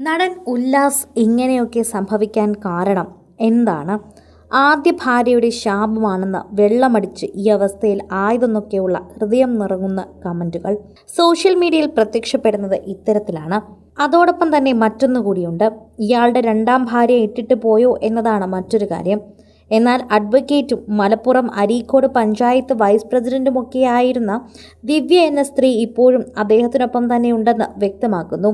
നടൻ ഉല്ലാസ് ഇങ്ങനെയൊക്കെ സംഭവിക്കാൻ കാരണം എന്താണ്? ആദ്യ ഭാര്യയുടെ ശാപമാണെന്ന് വെള്ളമടിച്ച് ഈ അവസ്ഥയിൽ ആയതെന്നൊക്കെയുള്ള ഹൃദയം നിറങ്ങുന്ന കമന്റുകൾ സോഷ്യൽ മീഡിയയിൽ പ്രത്യക്ഷപ്പെടുന്നത് ഇത്തരത്തിലാണ്. അതോടൊപ്പം തന്നെ മറ്റൊന്നു കൂടിയുണ്ട്. ഇയാളുടെ രണ്ടാം ഭാര്യ ഇട്ടിട്ട് പോയോ എന്നതാണ് മറ്റൊരു കാര്യം. എന്നാൽ അഡ്വക്കേറ്റും മലപ്പുറം അരീക്കോട് പഞ്ചായത്ത് വൈസ് പ്രസിഡന്റുമൊക്കെയായിരുന്ന ദിവ്യ എന്ന സ്ത്രീ ഇപ്പോഴും അദ്ദേഹത്തിനൊപ്പം തന്നെ ഉണ്ടെന്ന് വ്യക്തമാക്കുന്നു.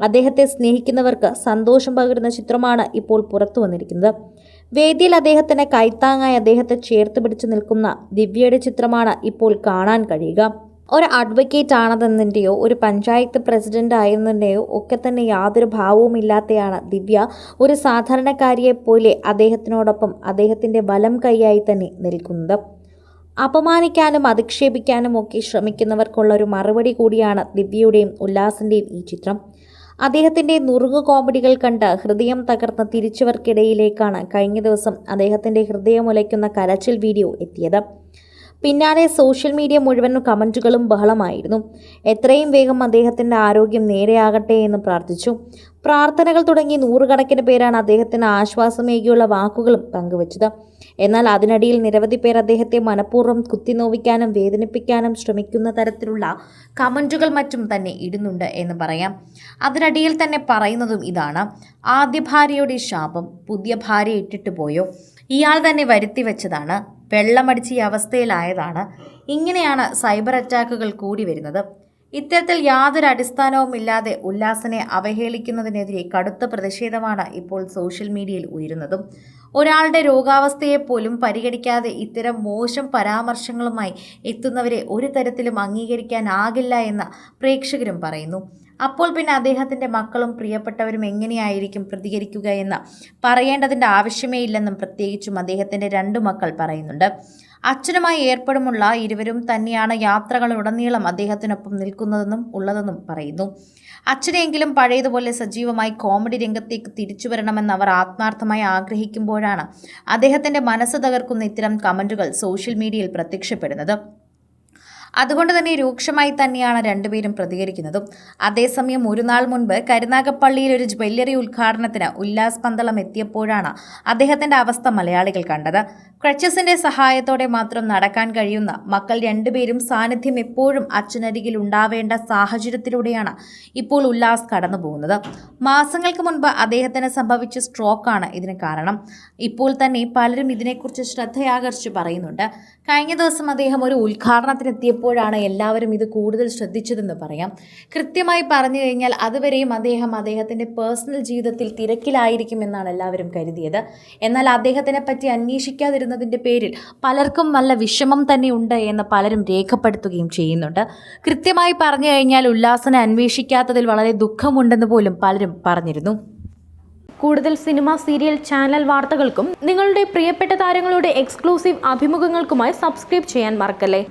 അദ്ദേഹത്തെ സ്നേഹിക്കുന്നവർക്ക് സന്തോഷം പകരുന്ന ചിത്രമാണ് ഇപ്പോൾ പുറത്തു വന്നിരിക്കുന്നത്. വേദിയിൽ അദ്ദേഹത്തിന് കൈത്താങ്ങായി അദ്ദേഹത്തെ ചേർത്ത് പിടിച്ചു നിൽക്കുന്ന ദിവ്യയുടെ ചിത്രമാണ് ഇപ്പോൾ കാണാൻ കഴിയുക. ഒരു അഡ്വക്കേറ്റ് ആണതെന്നതിന്റെയോ ഒരു പഞ്ചായത്ത് പ്രസിഡന്റ് ആയിരുന്നതിന്റെയോ ഒക്കെ തന്നെ യാതൊരു ഭാവവും ഇല്ലാത്തയാണ് ദിവ്യ ഒരു സാധാരണക്കാരിയെ പോലെ അദ്ദേഹത്തിനോടൊപ്പം അദ്ദേഹത്തിന്റെ വലം കൈയായി തന്നെ നിൽക്കുന്നത്. അപമാനിക്കാനും അധിക്ഷേപിക്കാനും ഒക്കെ ശ്രമിക്കുന്നവർക്കുള്ള ഒരു മറുപടി കൂടിയാണ് ദിവ്യയുടെയും ഉല്ലാസിന്റെയും ഈ ചിത്രം. അദ്ദേഹത്തിന്റെ നുറുങ്ങു കോമഡികൾ കണ്ട് ഹൃദയം തകർന്ന തിരിച്ചവർക്കിടയിലേക്കാണ് കഴിഞ്ഞ ദിവസം അദ്ദേഹത്തിന്റെ ഹൃദയമുലയ്ക്കുന്ന കരച്ചിൽ വീഡിയോ എത്തിയത്. പിന്നാലെ സോഷ്യൽ മീഡിയ മുഴുവൻ കമന്റുകളും ബഹളമായിരുന്നു. എത്രയും വേഗം അദ്ദേഹത്തിന്റെ ആരോഗ്യം നേരെയാകട്ടെ എന്ന് പ്രാർത്ഥിച്ചു. പ്രാർത്ഥനകൾ തുടങ്ങി നൂറുകണക്കിന് പേരാണ് അദ്ദേഹത്തിന് ആശ്വാസമേകിയുള്ള വാക്കുകളും പങ്കുവച്ചത്. എന്നാൽ അതിനിടയിൽ നിരവധി പേർ അദ്ദേഹത്തെ മനഃപൂർവം കുത്തിനോവിക്കാനും വേദനിപ്പിക്കാനും ശ്രമിക്കുന്ന തരത്തിലുള്ള കമന്റുകൾ മറ്റും തന്നെ ഇടുന്നുണ്ട് എന്ന് പറയാം. അതിനിടയിൽ തന്നെ പറയുന്നതും ഇതാണ്. ആദ്യ ഭാര്യയുടെ ശാപം പുതിയ ഭാര്യ ഇട്ടിട്ട് പോയോ? ഇയാൾ തന്നെ വരുത്തി വെച്ചതാണ്. വെള്ളമടിച്ച് ഈ അവസ്ഥയിലായതാണ്. ഇങ്ങനെയാണ് സൈബർ അറ്റാക്കുകൾ കൂടി വരുന്നത്. ഇത്തരത്തിൽ യാതൊരു അടിസ്ഥാനവും ഇല്ലാതെ ഉല്ലാസനെ അവഹേളിക്കുന്നതിനെതിരെ കടുത്ത പ്രതിഷേധമാണ് ഇപ്പോൾ സോഷ്യൽ മീഡിയയിൽ ഉയരുന്നതും. ഒരാളുടെ രോഗാവസ്ഥയെ പോലും പരിഗണിക്കാതെ ഇത്തരം മോശം പരാമർശങ്ങളുമായി എത്തുന്നവരെ ഒരു തരത്തിലും അംഗീകരിക്കാനാകില്ല എന്ന് പ്രേക്ഷകരും പറയുന്നു. അപ്പോൾ പിന്നെ അദ്ദേഹത്തിന്റെ മക്കളും പ്രിയപ്പെട്ടവരും എങ്ങനെയായിരിക്കും പ്രതികരിക്കുക എന്ന് പറയേണ്ടതിന്റെ ആവശ്യമേ ഇല്ലെന്നും പ്രത്യേകിച്ചും അദ്ദേഹത്തിന്റെ രണ്ടു മക്കൾ പറയുന്നുണ്ട്. അച്ഛനുമായി ഏർപ്പെടുമുള്ള ഇരുവരും തന്നെയാണ് യാത്രകളുടനീളം അദ്ദേഹത്തിനൊപ്പം നിൽക്കുന്നതെന്നും ഉള്ളതെന്നും പറയുന്നു. അച്ഛനെങ്കിലും പഴയതുപോലെ സജീവമായി കോമഡി രംഗത്തേക്ക് തിരിച്ചു വരണമെന്ന് അവർ ആത്മാർത്ഥമായി ആഗ്രഹിക്കുമ്പോഴാണ് അദ്ദേഹത്തിന്റെ മനസ്സ് തകർക്കുന്ന ഇത്തരം കമന്റുകൾ സോഷ്യൽ മീഡിയയിൽ പ്രത്യക്ഷപ്പെടുന്നത്. അതുകൊണ്ട് തന്നെ രൂക്ഷമായി തന്നെയാണ് രണ്ടുപേരും പ്രതികരിക്കുന്നതും. അതേസമയം ഒരു നാൾ മുൻപ് കരുനാഗപ്പള്ളിയിൽ ഒരു ജ്വല്ലറി ഉദ്ഘാടനത്തിന് ഉല്ലാസ് പന്തളം എത്തിയപ്പോഴാണ് അദ്ദേഹത്തിന്റെ അവസ്ഥ മലയാളികൾ കണ്ടത്. ക്രച്ചസിന്റെ സഹായത്തോടെ മാത്രം നടക്കാൻ കഴിയുന്ന മക്കൾ രണ്ടുപേരും സാന്നിധ്യം എപ്പോഴും അച്ഛനരികിൽ ഉണ്ടാവേണ്ട സാഹചര്യത്തിലൂടെയാണ് ഇപ്പോൾ ഉല്ലാസ് കടന്നു പോകുന്നത് മാസങ്ങൾക്ക് മുൻപ് അദ്ദേഹത്തിന് സംഭവിച്ച സ്ട്രോക്കാണ് ഇതിന് കാരണം. ഇപ്പോൾ തന്നെ പലരും ഇതിനെക്കുറിച്ച് ശ്രദ്ധയാകർഷിച്ച് പറയുന്നുണ്ട്. കഴിഞ്ഞ ദിവസം അദ്ദേഹം ഒരു ഉദ്ഘാടനത്തിനെത്തിയപ്പോഴാണ് എല്ലാവരും ഇത് കൂടുതൽ ശ്രദ്ധിച്ചതെന്ന് പറയാം. കൃത്യമായി പറഞ്ഞു കഴിഞ്ഞാൽ അതുവരെയും അദ്ദേഹം അദ്ദേഹത്തിന്റെ പേഴ്സണൽ ജീവിതത്തിൽ തിരക്കിലായിരിക്കുമെന്നാണ് എല്ലാവരും കരുതിയത്. എന്നാൽ അദ്ദേഹത്തിനെ പറ്റി അന്വേഷിക്കാതിരുന്നതിന്റെ പേരിൽ പലർക്കും നല്ല വിഷമം തന്നെ ഉണ്ട് എന്ന് പലരും രേഖപ്പെടുത്തുകയും ചെയ്യുന്നുണ്ട്. കൃത്യമായി പറഞ്ഞു കഴിഞ്ഞാൽ ഉല്ലാസനെ അന്വേഷിക്കാത്തതിൽ വളരെ ദുഃഖമുണ്ടെന്ന് പോലും പലരും പറഞ്ഞിരുന്നു. കൂടുതൽ സിനിമ സീരിയൽ ചാനൽ വാർത്തകൾക്കും നിങ്ങളുടെ പ്രിയപ്പെട്ട താരങ്ങളുടെ എക്സ്ക്ലൂസീവ് അഭിമുഖങ്ങൾക്കുമായി സബ്സ്ക്രൈബ് ചെയ്യാൻ മറക്കല്ലേ?